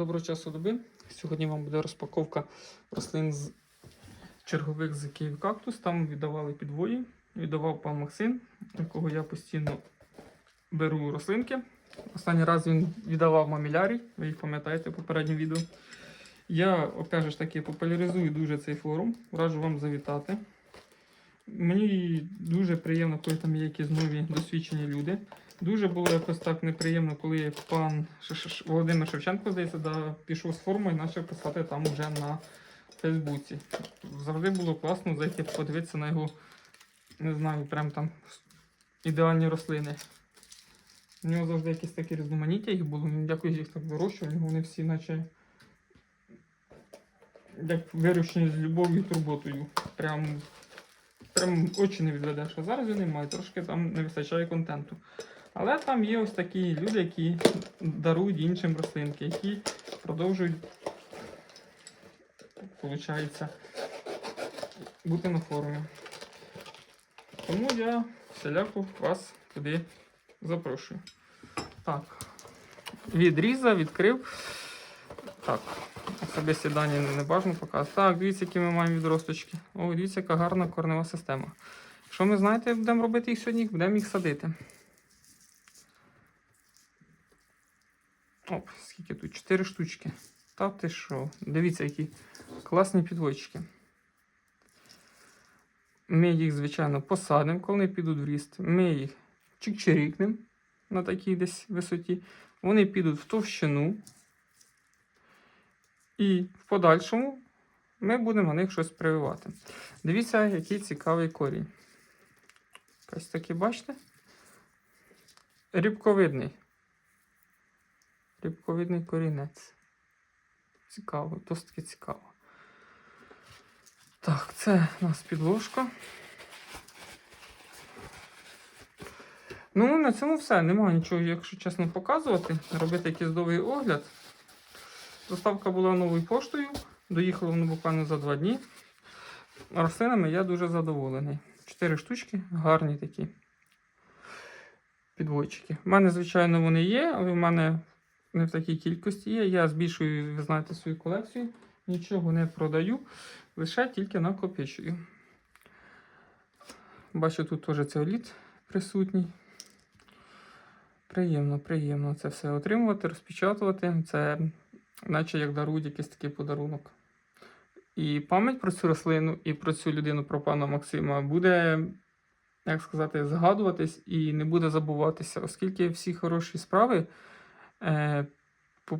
Доброго часу доби. Сьогодні вам буде розпаковка рослин з чергових з Київ кактус. Там віддавали підвої. Віддавав пан Максим, якого я постійно беру рослинки. Останній раз він віддавав мамілярій, ви їх пам'ятаєте в попередньому відео. Я, опять же таки, популяризую дуже цей форум. Раджу вам завітати. Мені дуже приємно, коли там є якісь нові досвідчені люди. Дуже було якось так неприємно, коли пан Володимир Шевченко, здається, да, пішов з форуму і почав писати там вже на Фейсбуці. Завжди було класно зайти подивитися на його, не знаю, прям там ідеальні рослини. У нього завжди якісь такі різноманіття їх було. Він якось їх так вирощував, вони всі наче як вирощені з любов'ю і турботою. Прям, прям очі не відведеш. А зараз його немає, трошки там не вистачає контенту. Але там є ось такі люди, які дарують іншим рослинки, які продовжують, виходить, бути на форумі. Тому я всіляко вас туди запрошую. Так, відрізав, відкрив. Так, особисті дані не бажано показувати. Так, дивіться, які ми маємо відросточки. О, дивіться, яка гарна корнева система. Що ми знаєте, будемо робити їх сьогодні? Будемо їх садити. Оп, скільки тут? Чотири штучки. Та ти що? Дивіться, які класні підводчики. Ми їх, звичайно, посадимо, коли вони підуть в ріст. Ми їх чик-чирікнемо на такій десь висоті. Вони підуть в товщину. І в подальшому ми будемо на них щось прививати. Дивіться, який цікавий корінь. Ось такий, бачите? Рібковидний. Рібковидний корінець. Цікаво, досить таки цікаво. Так, це у нас підложка. Ну, на цьому все. Немає нічого, якщо чесно, показувати. Робити якийсь довгий огляд. Доставка була новою поштою. Доїхала воно буквально за два дні. Рослинами я дуже задоволений. Чотири штучки, гарні такі підводчики. У мене, звичайно, вони є, але в мене не в такій кількості є. Я збільшую, ви знаєте, свою колекцію. Нічого не продаю, лише тільки накопичую. Бачу, тут теж цеоліт присутній. Приємно, приємно це все отримувати, розпечатувати. Це наче як дарують якийсь такий подарунок. І пам'ять про цю рослину і про цю людину, про пана Максима, буде, як сказати, згадуватись і не буде забуватися, оскільки всі хороші справи е,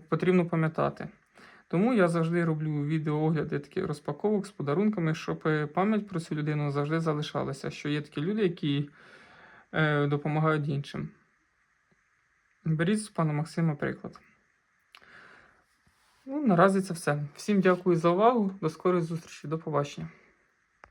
потрібно пам'ятати. Тому я завжди роблю відеоогляди таких розпаковок з подарунками, щоб пам'ять про цю людину завжди залишалася, що є такі люди, які е, допомагають іншим. Беріть з пана Максима приклад. Ну, наразі це все. Всім дякую за увагу. До скорої зустрічі. До побачення.